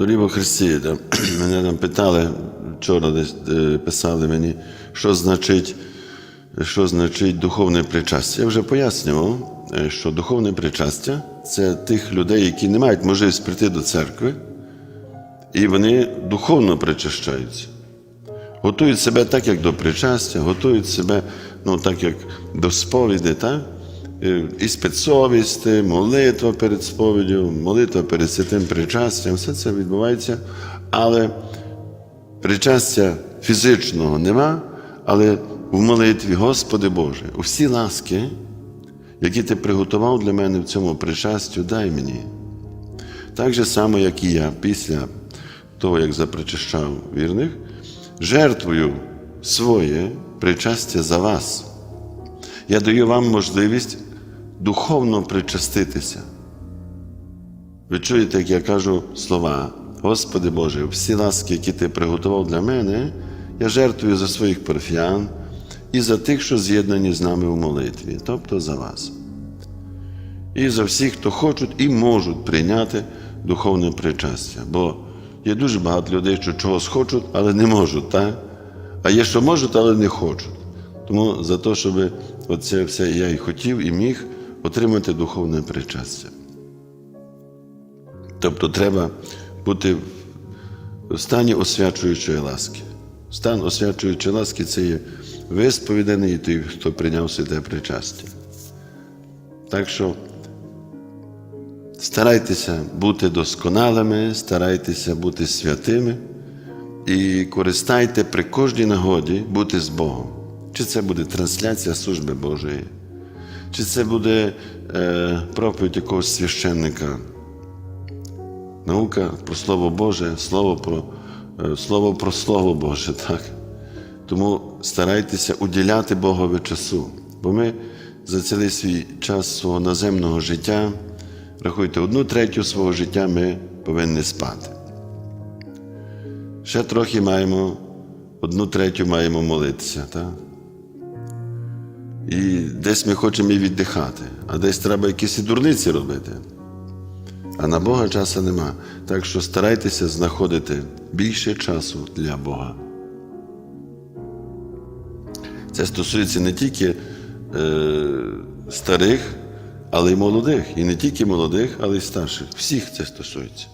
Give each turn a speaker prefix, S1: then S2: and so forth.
S1: Доріво Христі, да, мене там питали, вчора десь е, писали мені, що значить, що значить духовне причастя. Я вже пояснював, е, що духовне причастя це тих людей, які не мають можливість прийти до церкви, і вони духовно причащаються. Готують себе так, як до причастя, готують себе ну, так, як до сповіді, так? Е, і спецсовісти, молитва перед сповіддю, молитва перед святим причастям, все це відбувається, але причастя фізичного нема, але в молитві, Господи Боже, усі ласки, які ти приготував для мене в цьому причастю, дай мені. Так же само, як і я, після того, як запричащав вірних, жертвую своє причастя за вас. Я даю вам можливість духовно причаститися. Ви чуєте, як я кажу слова, Господи Боже, всі ласки, які Ти приготував для мене, я жертвую за своїх парфіян і за тих, що з'єднані з нами в молитві, тобто за вас. І за всіх, хто хочуть і можуть прийняти духовне причастя. Бо є дуже багато людей, що чогось хочуть, але не можуть, так? а є, що можуть, але не хочуть. Тому за те, щоб оце все я і хотів, і міг отримати духовне причастя. Тобто треба бути в стані освячуючої ласки. Стан освячуючої ласки це є висповіданий той, хто прийняв святе причастя. Так що старайтеся бути досконалими, старайтеся бути святими і користайте при кожній нагоді бути з Богом. Чи це буде трансляція служби Божої, чи це буде е, проповідь якогось священника, наука про Слово Боже, слово про, е, слово про Слово Боже, так? Тому старайтеся уділяти Богові часу, бо ми за цілий свій час свого наземного життя, рахуйте, одну третю свого життя ми повинні спати. Ще трохи маємо, одну третю маємо молитися. Так? І десь ми хочемо і віддихати, а десь треба якісь і дурниці робити. А на Бога часу нема. Так що старайтеся знаходити більше часу для Бога. Це стосується не тільки е, старих, але й молодих. І не тільки молодих, але й старших. Всіх це стосується.